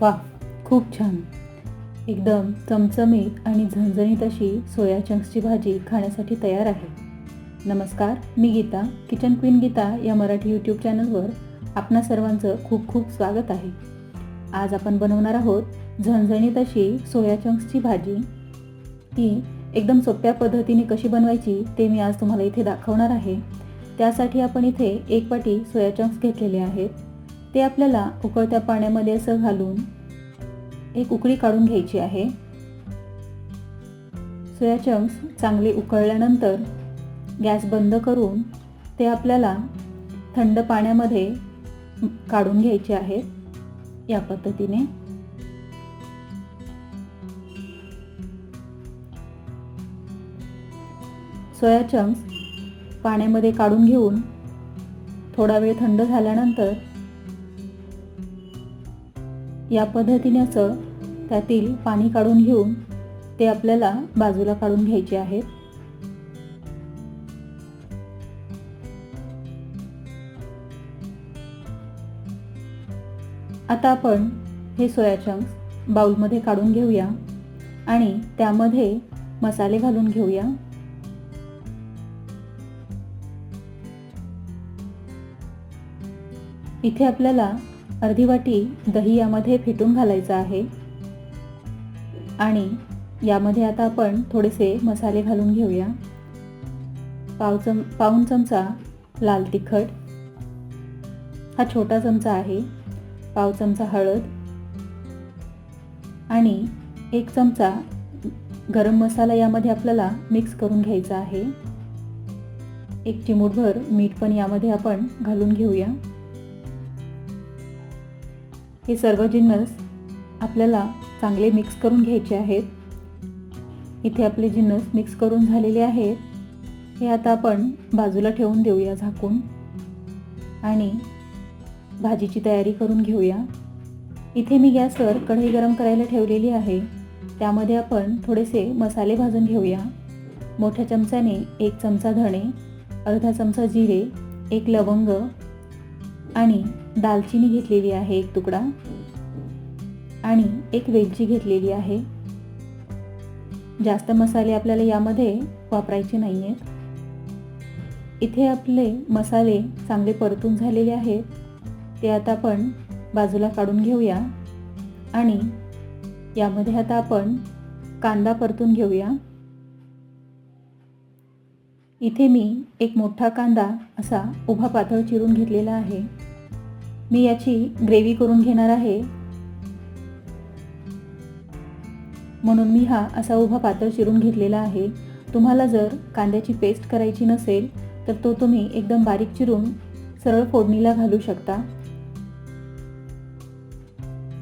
वा खूप छान. एकदम चमचमीत आणि झणझणीत अशी सोया चंक्सची भाजी खाण्यासाठी तयार आहे. नमस्कार मी गीता किचन क्वीन गीता या मराठी यूट्यूब चॅनलवर आपणा सर्वांचं खूप खूप स्वागत आहे. आज आपण बनवणार आहोत झणझणीत अशी सोया चंक्सची भाजी. ती एकदम सोप्या पद्धतीने कशी बनवायची ते मी आज तुम्हाला इथे दाखवणार आहे. त्यासाठी आपण इथे एक वाटी सोया चंक्स घेतलेले आहेत. ते आपल्याला उकळत्या पाण्यामध्ये असं घालून एक उकळी काढून घ्यायची आहे. सोया चंक्स चांगले उकळल्यानंतर गॅस बंद करून ते आपल्याला थंड पाण्यामध्ये काढून घ्यायचे आहेत या पद्धतीने. सोया चंक्स पाण्यामध्ये काढून घेऊन थोडा वेळ थंड झाल्यानंतर या पद्धतीने असं त्यातील पाणी काढून घेऊन ते आपल्याला बाजूला काढून घ्यायचे आहेत. आता आपण हे सोया चंक्स बाउलमध्ये काढून घेऊया आणि त्यामध्ये मसाले घालून घेऊया. इथे आपल्याला अर्धी वाटी दही यामध्ये फेटून घालायचं आहे. आणि यामध्ये आता आपण थोडेसे मसाले घालून घेऊया. पाव चम पाऊन चमचा लाल तिखट. हा छोटा चमचा आहे. पाव चमचा हळद. आणि एक चमचा गरम मसाला यामध्ये आपल्याला मिक्स करून घ्यायचा आहे. एक चिमूटभर मीठ पण यामध्ये आपण घालून घेऊया. हे सर्व जिन्नस आपल्याला चांगले मिक्स करून घ्यायचे आहेत इथे आपले जिन्नस मिक्स करून झालेले आहेत हे आता आपण बाजूला ठेवून देऊया झाकून. आणि भाजीची तयारी करून घेऊया. इथे मी गॅसवर कढई गरम करायला ठेवलेली आहे. त्यामध्ये आपण थोडेसे मसाले भाजून घेऊया. मोठ्या चमच्याने एक चमचा धणे अर्धा चमचा जिरे एक लवंग आणि दालचिनी घेतलेली आहे एक तुकडा आणि एक वेलची घेतलेली आहे. जास्त मसाले आपल्याला यामध्ये वापरायचे नाही आहेत इथे आपले मसाले चांगले परतून झालेले आहेत. ते आता आपण बाजूला काढून घेऊया आणि यामध्ये आता आपण कांदा परतून घेऊया. इथे मी एक मोठा कांदा असा उभा पातळ चिरून घेतलेला आहे. मी याची ग्रेव्ही करून घेणार आहे. म्हणून मी हा असा उभा पातळ चिरून घेतलेला आहे. तुम्हाला जर कांद्याची पेस्ट करायची नसेल तर तो तुम्ही एकदम बारीक चिरून सरळ फोडणीला घालू शकता.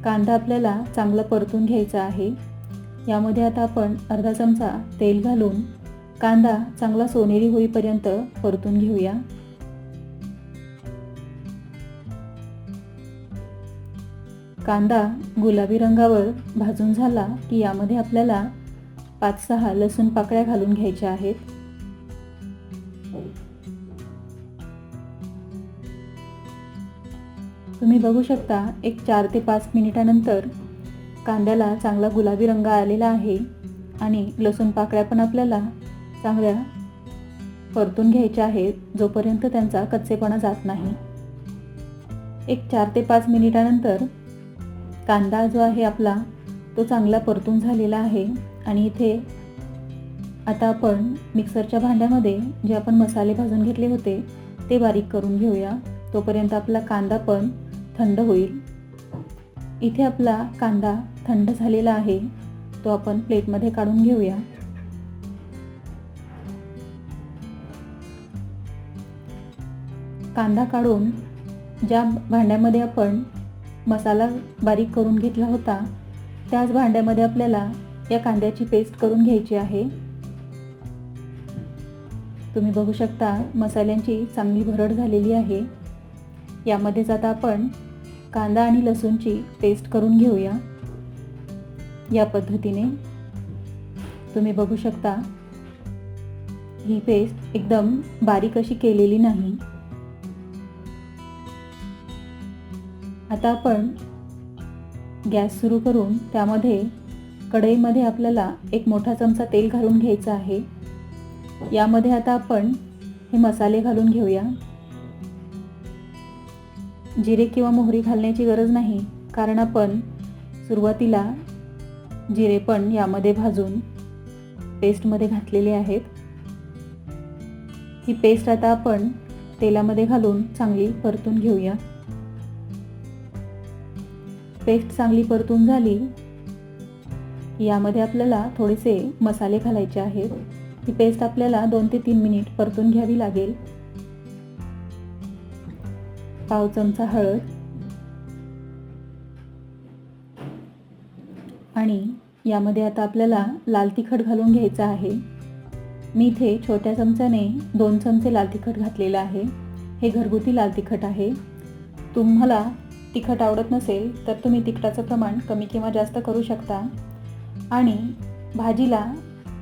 कांदा आपल्याला चांगला परतून घ्यायचा आहे. यामध्ये आता आपण अर्धा चमचा तेल घालून कांदा चांगला सोनेरी होईपर्यंत परतून घेऊया. कांदा गुलाबी रंगावर भाजून झाला की यामध्ये आपल्याला पाच सहा लसूण पाकळ्या घालून घ्यायच्या आहेत. तुम्ही बघू शकता एक चार ते पाच मिनिटानंतर कांद्याला चांगला गुलाबी रंग आलेला आहे आणि लसूण पाकळ्या पण आपल्याला चांगल्या परतून घ्यायच्या आहेत जोपर्यंत त्यांचा कच्चेपणा जात नाही. एक चार ते पाच मिनिटानंतर कांदा जो आहे आपला तो चांगला परतून झालेला आहे. आणि इथे आता आपण मिक्सरच्या भांड्यामध्ये जे आपण मसाले भाजून घेतले होते ते बारीक करून घेऊया. तोपर्यंत आपला कांदा पण थंड होईल. इथे आपला कांदा थंड झालेला आहे तो आपण प्लेटमध्ये काढून घेऊया. कांदा काढून ज्या भांड्यामध्ये आपण मसाला बारीक करून घेतला होता. त्याच भांड्यामध्ये आपल्याला या कांद्याची पेस्ट करून घ्यायची आहे. तुम्ही बघू शकता मसाल्यांची चांगली भरड झालेली आहे. यामध्येच आता आपण कांदा आणि लसूणची पेस्ट करून घेऊया. या पद्धतीने तुम्ही बघू शकता. ही पेस्ट एकदम बारीक अशी केलेली नाही. आता आपण गॅस सुरू करून त्यामध्ये कढईमध्ये आपल्याला एक मोठा चमचा तेल घालून घ्यायचं आहे. यामध्ये आता आपण हे मसाले घालून घेऊया. जिरे किंवा मोहरी घालण्याची गरज नाही कारण आपण सुरुवातीला जिरे पण यामध्ये भाजून पेस्टमध्ये घातलेले आहेत. ही पेस्ट आता आपण तेलामध्ये घालून चांगली परतून घेऊया. पेस्ट चांगली परतून झाली यामध्ये आपल्याला थोडेसे मसाले घालायचे आहेत. ही पेस्ट आपल्याला दोन ते तीन मिनिट परतून घ्यावी लागेल. पाव चमचा हळद आणि यामध्ये आता आपल्याला लाल तिखट घालून घ्यायचं आहे. मी इथे छोट्या चमच्याने दोन चमचे लाल तिखट घातलेलं आहे. हे घरगुती लाल तिखट आहे. तुम्हाला तिखट आवडत नसेल तर तुम्ही तिखटाचं प्रमाण कमी किंवा जास्त करू शकता. आणि भाजीला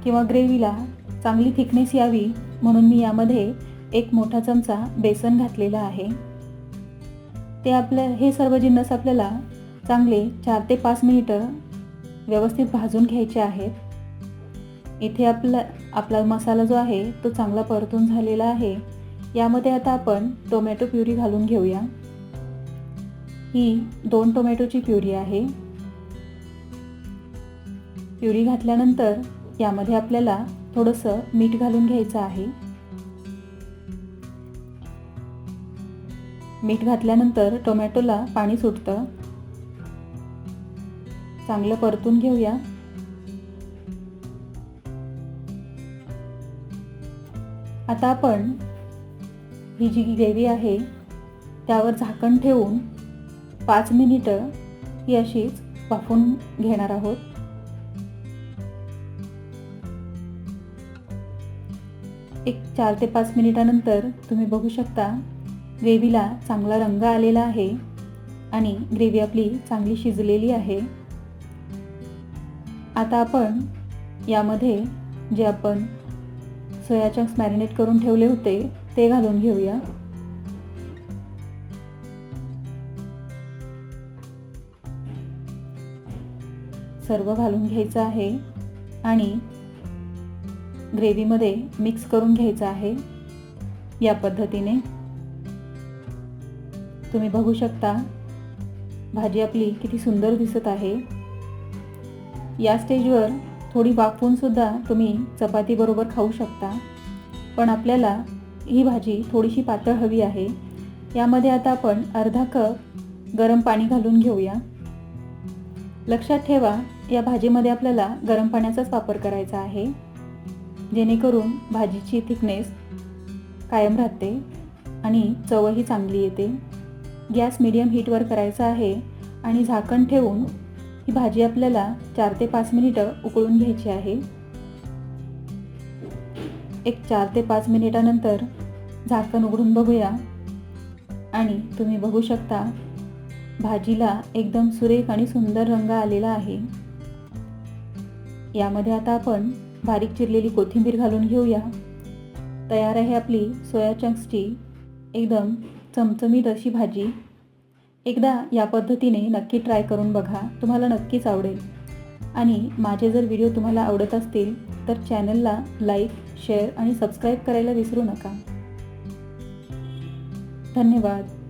किंवा ग्रेव्हीला चांगली थिकनेस यावी म्हणून मी यामध्ये एक मोठा चमचा बेसन घातलेला आहे. ते आपलं हे सर्व जिन्नस आपल्याला चांगले चार ते पाच मिनिटं व्यवस्थित भाजून घ्यायचे आहेत. इथे आपला आपला मसाला जो आहे तो चांगला परतून झालेला आहे. यामध्ये आता आपण टोमॅटो प्युरी घालून घेऊया. ही दोन टोमॅटोची प्युरी आहे. प्युरी घातल्यानंतर यामध्ये आपल्याला थोडंसं मीठ घालून घ्यायचं आहे. मीठ घातल्यानंतर टोमॅटोला पाणी सुटतं. चांगलं परतून घेऊया. आता आपण ही जी ग्रेव्ही आहे त्यावर झाकण ठेवून पाच मिनिटं ही अशीच वाफून घेणार आहोत. एक चार ते पाच मिनिटानंतर तुम्ही बघू शकता ग्रेव्हीला चांगला रंग आलेला आहे आणि ग्रेव्ही आपली चांगली शिजलेली आहे. आता आपण यामध्ये जे आपण सोया चंक्स मॅरिनेट करून ठेवले होते ते घालून घेऊया. सर्व घालून घ्यायचं आहे आणि ग्रेव्हीमध्ये मिक्स करून घ्यायचं आहे. या पद्धतीने तुम्ही बघू शकता भाजी आपली किती सुंदर दिसत आहे. या स्टेजवर थोडी वाकवूनसुद्धा तुम्ही चपातीबरोबर खाऊ शकता पण आपल्याला ही भाजी थोडीशी पातळ हवी आहे. यामध्ये आता आपण अर्धा कप गरम पाणी घालून घेऊया. लक्षात ठेवा या भाजीमध्ये आपल्याला गरम पाण्याचाच वापर करायचा आहे. जेणेकरून भाजीची थिकनेस कायम राहते आणि चवही चांगली येते. गॅस मिडियम हीटवर करायचा आहे आणि झाकण ठेवून ही भाजी आपल्याला चार ते पाच मिनिटं उकळून घ्यायची आहे. एक चार ते पाच मिनिटानंतर झाकण उघडून बघूया. आणि तुम्ही बघू शकता भाजीला एकदम सुरेख आणि सुंदर रंग आलेला आहे. यामध्ये आता आपण बारीक चिरलेली कोथिंबीर घालून घेऊया. तयार आहे आपली सोया चंक्सची एकदम चमचमीत अशी भाजी. एकदा या पद्धतीने नक्की ट्राय करून बघा तुम्हाला नक्कीच आवडेल. आणि माझे जर व्हिडिओ तुम्हाला आवडत असतील तर चॅनलला लाईक शेअर आणि सबस्क्राईब करायला विसरू नका. धन्यवाद.